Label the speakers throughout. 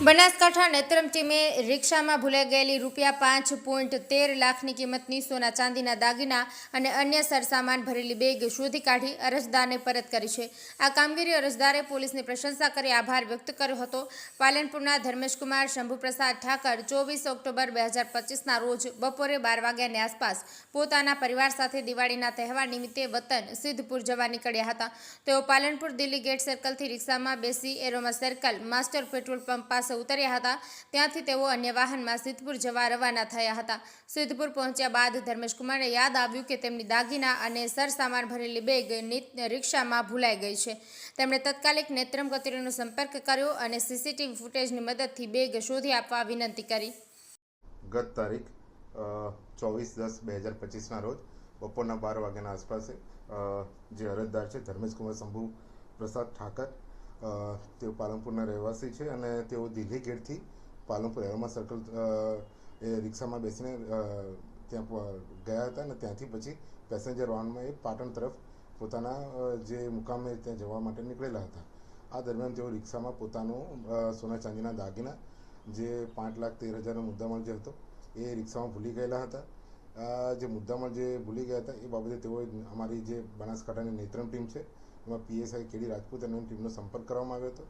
Speaker 1: બનાસકાંઠા નેત્રમ ટીમે રિક્ષામાં ભૂલાઈ ગયેલી રૂપિયા પાંચ પોઈન્ટ તેર લાખની કિંમતની સોના ચાંદીના દાગીના અને અન્ય સરસામાન ભરેલી બેગ શોધી કાઢી અરજદારને પરત કરી છે. આ કામગીરી અરજદારે પોલીસની પ્રશંસા કરી આભાર વ્યક્ત કર્યો હતો. પાલનપુરના ધર્મેશકુમાર શંભુપ્રસાદ ઠાકર ચોવીસ ઓક્ટોબર બે હજાર પચીસના રોજ બપોરે બાર વાગ્યાની આસપાસ પોતાના પરિવાર સાથે દિવાળીના તહેવાર નિમિત્તે વતન સિદ્ધપુર જવા નીકળ્યા હતા. તેઓ પાલનપુર દિલ્હી ગેટ સર્કલથી રિક્ષામાં બેસી aroma circle, master petrol pump પાસે ઉતર્યા હતા. ત્યાંથી તેઓ અન્ય વાહનમાં સિદ્ધપુર જવા રવાના થયા હતા. સિદ્ધપુર પહોંચ્યા બાદ ધર્મેશકુમારને યાદ આવ્યું કે તેમની દાગીના અને સરસામાન ભરેલી બેગ રિક્ષામાં ભૂલાઈ ગઈ છે. તેમણે તત્કાલિક નેત્રમ કચેરીનો સંપર્ક કર્યો અને સીસીટીવી ફૂટેજની મદદથી બેગ શોધી આપવા વિનંતી કરી.
Speaker 2: ગત તારીખ ચોવીસ દસ બે હજાર પચીસના રોજ બપોરના બાર વાગ્યાના આસપાસે જે અરજદાર છે ધર્મેશકુમાર શંભુ પ્રસાદ ઠાકર તેઓ પાલનપુરના રહેવાસી છે અને તેઓ દિલ્હી ગેટથી પાલનપુર એરોમા સર્કલ એ રિક્ષામાં બેસીને ત્યાં ગયા હતા અને ત્યાંથી પછી પેસેન્જર વાહનમાં એ પાટણ તરફ પોતાના જે મુકામે ત્યાં જવા માટે નીકળેલા હતા. આ દરમિયાન તેઓ રિક્ષામાં પોતાનું સોના ચાંદીના દાગીના, જે પાંચ લાખ તેર હજારનો મુદ્દામાલ જે હતો, એ રિક્ષામાં ભૂલી ગયેલા હતા. જે મુદ્દામાં જે ભૂલી ગયા હતા, એ બાબતે તેઓએ અમારી જે બનાસકાંઠાની નેત્રમ ટીમ છે એમાં પીએસઆઈ કેડી રાજપૂત અને ટીમનો સંપર્ક કરવામાં આવ્યો હતો.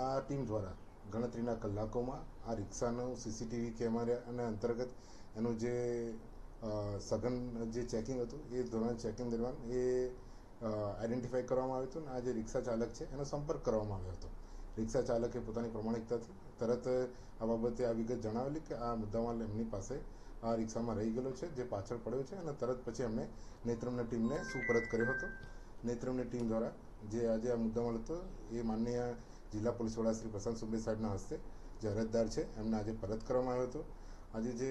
Speaker 2: આ ટીમ દ્વારા ગણતરીના કલાકોમાં આ રિક્ષાનું સીસીટીવી કેમેરા અને અંતર્ગત એનું જે સઘન જે ચેકિંગ હતું, એ ધોરણ ચેકિંગ દરમિયાન એ આઈડેન્ટિફાઈ કરવામાં આવ્યું હતું અને આ જે રિક્ષા ચાલક છે, એનો સંપર્ક કરવામાં આવ્યો હતો. રિક્ષા ચાલકે પોતાની પ્રમાણિકતાથી તરત આ બાબતે આ વિગત જણાવેલી કે આ મુદ્દામાં એમની પાસે આ રિક્ષામાં રહી ગયેલો છે, જે પાછળ પડ્યો છે અને તરત પછી એમણે નેત્રમના ટીમને સુપરત કર્યો હતો. નેત્રમની ટીમ દ્વારા જે આજે આ મુદ્દામાલ હતો, એ માનનીય જિલ્લા પોલીસ વડા શ્રી પ્રશાંત સુબે સાહેબના હસ્તે જે અરજદાર છે, એમને આજે પરત કરવામાં આવ્યો હતો. આજે જે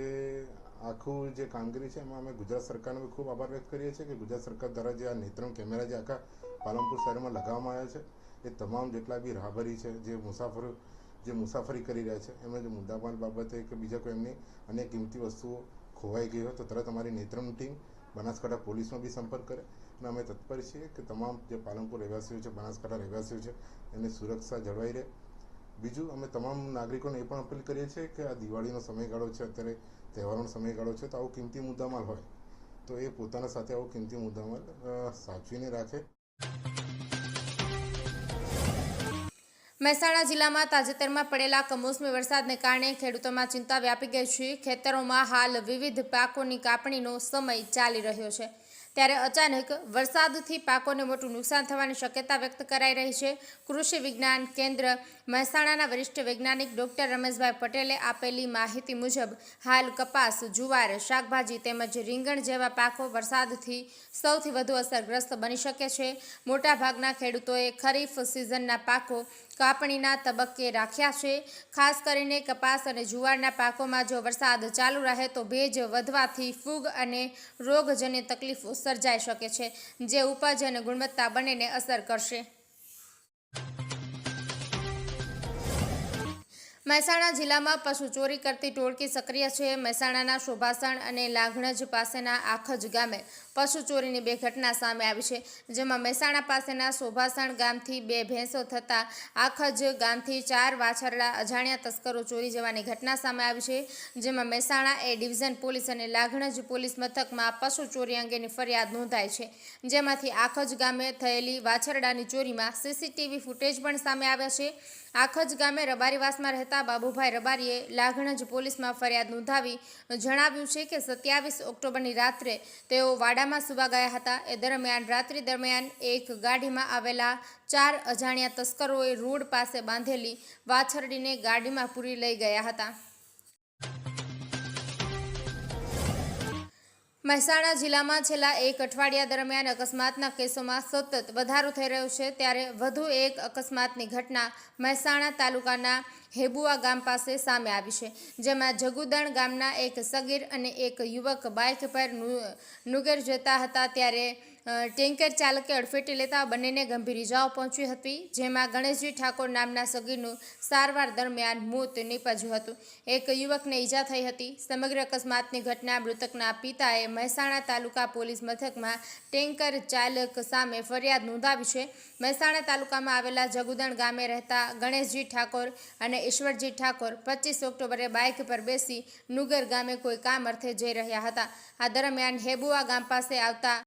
Speaker 2: આખું જે કામગીરી છે, એમાં અમે ગુજરાત સરકારનો ખૂબ આભાર વ્યક્ત કરીએ છીએ કે ગુજરાત સરકાર દ્વારા જે આ નેત્રમ કેમેરા જે આખા પાલનપુર શહેરમાં લગાવવામાં આવ્યા છે, એ તમામ જેટલા બી રાહબરી છે, જે મુસાફરો, જે મુસાફરી કરી રહ્યા છે, એમને જે મુદ્દામાલ બાબતે કે બીજા કોઈ એમની અન્ય કિંમતી વસ્તુઓ ખોવાઈ ગઈ હોય તો તરત અમારી નેત્રમ ટીમ બનાસકાંઠા પોલીસનો બી સંપર્ક કરે અને અમે તત્પર છીએ કે તમામ જે પાલનપુર રહેવાસીઓ છે, બનાસકાંઠા રહેવાસીઓ છે, એની સુરક્ષા જળવાઈ રહે. બીજું, અમે તમામ નાગરિકોને એ પણ અપીલ કરીએ છીએ કે આ દિવાળીનો સમયગાળો છે, અત્યારે તહેવારોનો સમયગાળો છે, તો આવો કિંમતી મુદ્દામાલ હોય, તો એ પોતાના સાથે આવો કિંમતી મુદ્દામાલ સાચવીને રાખે.
Speaker 1: મહેસાણા જિલ્લામાં તાજેતરમાં પડેલા કમોસમી વરસાદને કારણે ખેડૂતોમાં ચિંતા વ્યાપી ગઈ છે. ખેતરોમાં હાલ વિવિધ પાકોની કાપણીનો સમય ચાલી રહ્યો છે. ત્યારે અચાનક વરસાદથી પાકોને મોટું નુકસાન થવાની શક્યતા વ્યક્ત કરાઈ રહી છે. કૃષિ વિજ્ઞાન કેન્દ્ર મહેસાણાના વરિષ્ઠ વૈજ્ઞાનિક ડોક્ટર રમેશભાઈ પટેલે આપેલી માહિતી મુજબ, હાલ કપાસ, જુવાર, શાકભાજી તેમજ રીંગણ જેવા પાકો વરસાદથી સૌથી વધુ અસરગ્રસ્ત બની શકે છે. મોટાભાગના ખેડૂતોએ ખરીફ સિઝનના પાકો કાપણીના તબક્કે રાખ્યા છે. ખાસ કરીને કપાસ અને જુવારના પાકોમાં જો વરસાદ ચાલુ રહે તો ભેજ વધવાથી ફૂગ અને રોગજન્ય તકલીફો સર્જાઈ શકે છે, જે ઉપજ અને ગુણવત્તા બંનેને અસર કરશે. મહેસાણા જિલ્લામાં પશુ ચોરી કરતી ટોળકી સક્રિય છે. મહેસાણાના શોભાસણ અને લાઘણજ પાસેના આખજ ગામે પશુ ચોરીની બે ઘટના સામે આવી છે, જેમાં મહેસાણા પાસેના શોભાસણ ગામથી બે ભેંસો થતા આખજ ગામથી ચાર વાછરડા અજાણ્યા તસ્કરો ચોરી જવાની ઘટના સામે આવી છે, જેમાં મહેસાણા એ ડિવિઝન પોલીસ અને લાઘણજ પોલીસ મથકમાં પશુ ચોરી અંગેની ફરિયાદ નોંધાઈ છે, જેમાંથી આખજ ગામે થયેલી વાછરડાની ચોરીમાં સીસીટીવી ફૂટેજ પણ સામે આવ્યા છે. આખજ ગામે રબારીવાસમાં રહેતા બાબુભાઈ રબારીએ લાગણજ પોલીસમાં ફરિયાદ નોંધાવી જણાવ્યું છે કે સત્યાવીસ ઓક્ટોબરની રાત્રે તેઓ વાડામાં સુવા ગયા હતા. એ દરમિયાન, રાત્રિ દરમિયાન એક ગાડીમાં આવેલા ચાર અજાણ્યા તસ્કરોએ રોડ પાસે બાંધેલી વાછરડીને ગાડીમાં પૂરી લઈ ગયા હતા. મહેસાણા જિલ્લામાં છેલ્લા એક અઠવાડિયા દરમિયાન અકસ્માતના કેસોમાં સતત વધારો થઈ રહ્યો છે, ત્યારે વધુ એક અકસ્માતની ઘટના મહેસાણા તાલુકાના હેબુઆ ગામ પાસે સામે આવી છે, જેમાં જગુદણ ગામના એક સગીર અને એક યુવક બાઇક પર નુગેર જતા હતા, ત્યારે ટેન્કર ચાલકે અડફેટે લેતા બંનેને ગંભીર ઇજાઓ પહોંચી હતી, જેમાં ગણેશજી ઠાકોર નામના સગીરનું સારવાર દરમિયાન મોત નીપજ્યું હતું. એક યુવકને ઈજા થઈ હતી. સમગ્ર અકસ્માતની ઘટના મૃતકના પિતાએ મહેસાણા તાલુકા પોલીસ મથકમાં ટેન્કર ચાલક સામે ફરિયાદ નોંધાવી છે. મહેસાણા તાલુકામાં આવેલા જગુદણ ગામે રહેતા ગણેશજી ઠાકોર અને ઈશ્વરજી ઠાકોર પચીસ ઓક્ટોબરે બાઇક પર બેસી નુગર ગામે કોઈ કામ અર્થે જઈ રહ્યા હતા. આ દરમિયાન હેબુઆ ગામ પાસે આવતા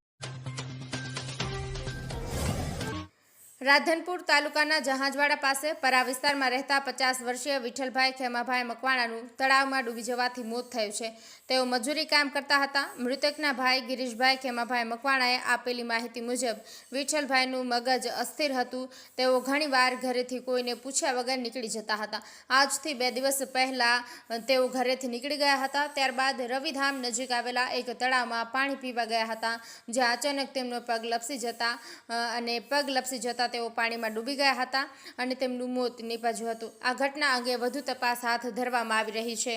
Speaker 1: રાધનપુર તાલુકાના જહાજવાડા પાસે પરા વિસ્તારમાં રહેતા પચાસ વર્ષીય વિઠ્ઠલભાઈ ખેમાભાઈ મકવાણાનું તળાવમાં ડૂબી જવાથી મોત થયું છે. તેઓ મજૂરી કામ કરતા હતા. મૃતકના ભાઈ ગિરીશભાઈ ખેમાભાઈ મકવાણાએ આપેલી માહિતી મુજબ, વિઠ્ઠલભાઈનું મગજ અસ્થિર હતું. તેઓ ઘણીવાર ઘરેથી કોઈને પૂછ્યા વગર નીકળી જતા હતા. આજથી બે દિવસ પહેલાં તેઓ ઘરેથી નીકળી ગયા હતા. ત્યારબાદ રવિધામ નજીક આવેલા એક તળાવમાં પાણી પીવા ગયા હતા, જ્યાં અચાનક તેમનો પગ લપસી જતા અને પગ લપસી જતા તેઓ પાણીમાં ડૂબી ગયા હતા અને તેમનું મોત નીપજ્યું હતું. આ ઘટના અંગે વધુ તપાસ હાથ ધરવામાં આવી રહી છે.